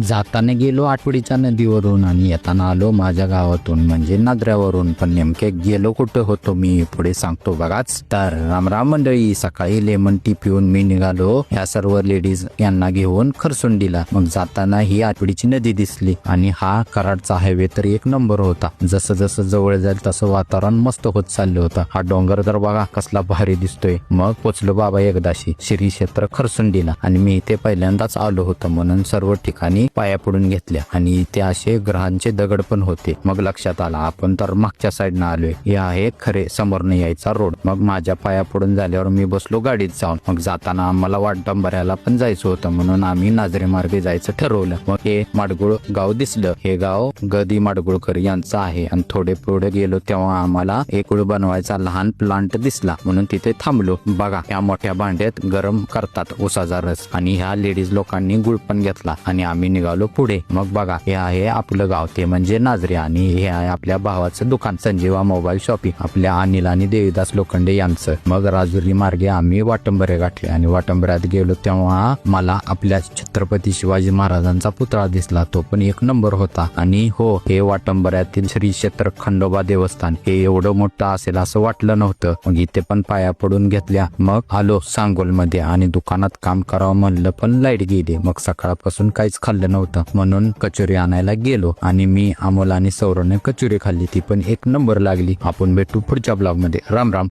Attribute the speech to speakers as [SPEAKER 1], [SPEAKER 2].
[SPEAKER 1] जाताना गेलो आठवडीच्या नदीवरून आणि येताना आलो माझ्या गावातून म्हणजे नादऱ्यावरून पण नेमके गेलो कुठं होतो मी पुढे सांगतो बघाच. तर रामराम मंडळी सकाळी लेमन टी पिऊन मी निघालो. ह्या सर्व लेडीज यांना घेऊन खरसुंडीला. मग जाताना ही आठवडीची नदी दिसली आणि हा कराडचा हायवे तर एक नंबर होता. जसं जसं जवळ जाईल तसं वातावरण मस्त होत चाललं होतं. हा डोंगर तर बघा कसला भारी दिसतोय. मग पोचलो बाबा एकदाशी श्री क्षेत्र खरसुंडीला आणि मी इथे पहिल्यांदाच आलो होतो म्हणून सर्व ठिकाणी पाया पडून घेतल्या आणि इथे असे ग्रहांचे दगड पण होते. मग लक्षात आला आपण तर मागच्या साईडनं आलोय. हे आहे खरे समोरनं यायचा रोड. मग माझ्या पाया पडून झाल्यावर मी बसलो गाडीत जाऊन. मग जाताना आम्हाला वाटडंबऱ्याला पण जायचं होतं म्हणून आम्ही नाजरे मार्गे जायचं ठरवलं. मग हे माडगुळ गाव दिसलं. हे गाव गदी माडगुळकर यांचं आहे. आणि थोडे पुढे गेलो तेव्हा आम्हाला एक गुळ बनवायचा लहान प्लांट दिसला. म्हणून तिथे थांबलो. बघा या मोठ्या भांड्यात गरम करतात उसाचा रस. आणि ह्या लेडीज लोकांनी गुळ पण घेतला. आणि आम्ही निघालो पुढे. मग बघा हे आहे आपलं गाव. ते म्हणजे नाजरे आणि हे आहे आपल्या भावाचं दुकान. Sanjeeva mobile shopping. आपल्या अनिल आणि देवीदास लोखंडे यांचं. मग राजुरी मार्गे आम्ही वाटंबरे गाठले. आणि वाटंबऱ्यात गेलो तेव्हा मला आपल्या छत्रपती शिवाजी महाराजांचा पुतळा दिसला. तो पण एक नंबर होता. आणि हो हे वाटंबऱ्यातील श्री क्षेत्र खंडोबा देवस्थान हे एवढं मोठं असेल असं वाटलं नव्हतं. मग इथे पण पाया पडून घेतल्या. मग आलो सांगोलमध्ये आणि दुकानात काम करावं म्हणलं पण लाइट गेली. मग सकाळपासून काहीच खाल्लं नव्हतं. म्हणून कचोरी आणायला गेलो आणि मी अमोल आणि सौरवने कचोरी खाल्ली. ती पण एक नंबर लागली. आपण भेटू पुढच्या ब्लॉगमध्ये राम राम.